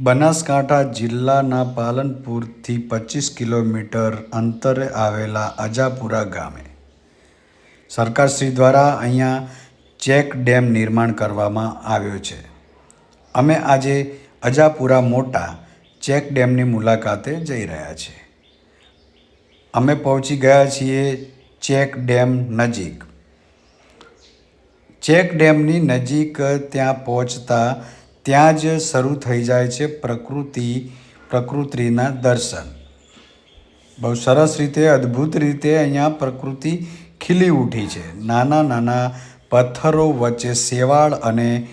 બનાસકાંઠા જિલ્લાના પાલનપુરથી પચીસ કિલોમીટર અંતરે આવેલા અજાપુરા ગામે સરકારશ્રી દ્વારા અહીંયા ચેક ડેમ નિર્માણ કરવામાં આવ્યો છે. અમે આજે અજાપુરા મોટા ચેક ડેમની મુલાકાતે જઈ રહ્યા છીએ. અમે પહોંચી ગયા છીએ ચેક ડેમ નજીક. ચેક ડેમની નજીક ત્યાં પહોંચતા ત્યાં જ શરૂ થઈ જાય છે પ્રકૃતિ, પ્રકૃતિના દર્શન. બહુ સરસ રીતે, અદ્ભુત રીતે અહીંયા પ્રકૃતિ ખીલી ઉઠી છે. નાના નાના પથ્થરો વચ્ચે શેવાળ અને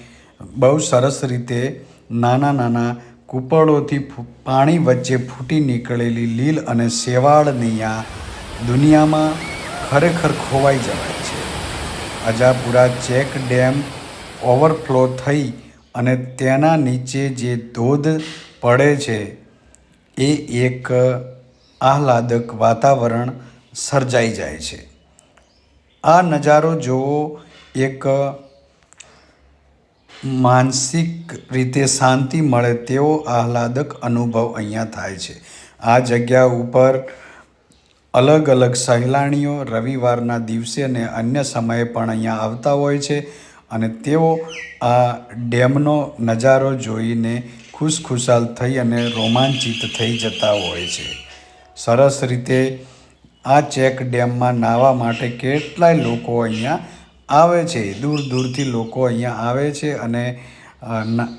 બહુ સરસ રીતે નાના નાના કૂપળોથી પાણી વચ્ચે ફૂટી નીકળેલી લીલ અને શેવાળની આ દુનિયામાં ખરેખર ખોવાઈ જવાય છે. અજાપુરા ચેક ડેમ ઓવરફ્લો થઈ અને તેના નીચે જે ધોધ પડે છે, એ એક આહલાદક વાતાવરણ સર્જાઈ જાય છે. આ નજારો જોવો એક માનસિક રીતે શાંતિ મળે તેવો આહલાદક અનુભવ અહીંયા થાય છે. આ જગ્યા ઉપર અલગ અલગ સહેલાણીઓ રવિવારના દિવસે અને અન્ય સમયે પણ અહીંયા આવતા હોય છે. અને તેઓ આ ડેમનો નજારો જોઈને ખુશખુશાલ થઈ અને રોમાંચિત થઈ જતા હોય છે. સરસ રીતે આ ચેક ડેમમાં નાહવા માટે કેટલાય લોકો અહીંયા આવે છે. દૂર દૂરથી લોકો અહીંયા આવે છે અને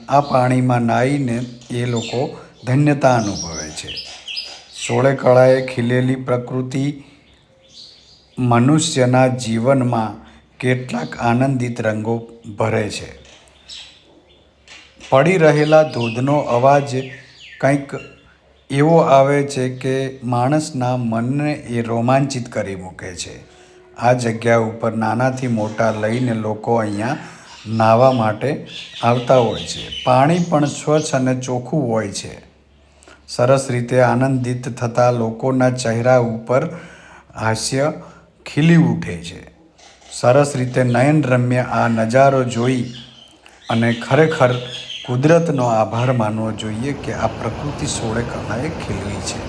આ પાણીમાં નાહીને એ લોકો ધન્યતા અનુભવે છે. સોળે કળાએ ખીલેલી પ્રકૃતિ મનુષ્યના જીવનમાં કેટલાક આનંદિત રંગો ભરે છે. પડી રહેલા ધોધનો અવાજ કંઈક એવો આવે છે કે માણસના મનને એ રોમાંચિત કરી મૂકે છે. આ જગ્યા ઉપર નાનાથી મોટા લઈને લોકો અહીંયા નાહવા માટે આવતા હોય છે. પાણી પણ સ્વચ્છ અને ચોખ્ખું હોય છે. સરસ રીતે આનંદિત થતા લોકોના ચહેરા ઉપર હાસ્ય ખીલી ઉઠે છે. સરસ રીતે નયનરમ્ય આ નજારો જોઈ અને ખરેખર કુદરતનો આભાર માનવો જોઈએ કે આ પ્રકૃતિ સોળે કલાએ ખીલવી છે.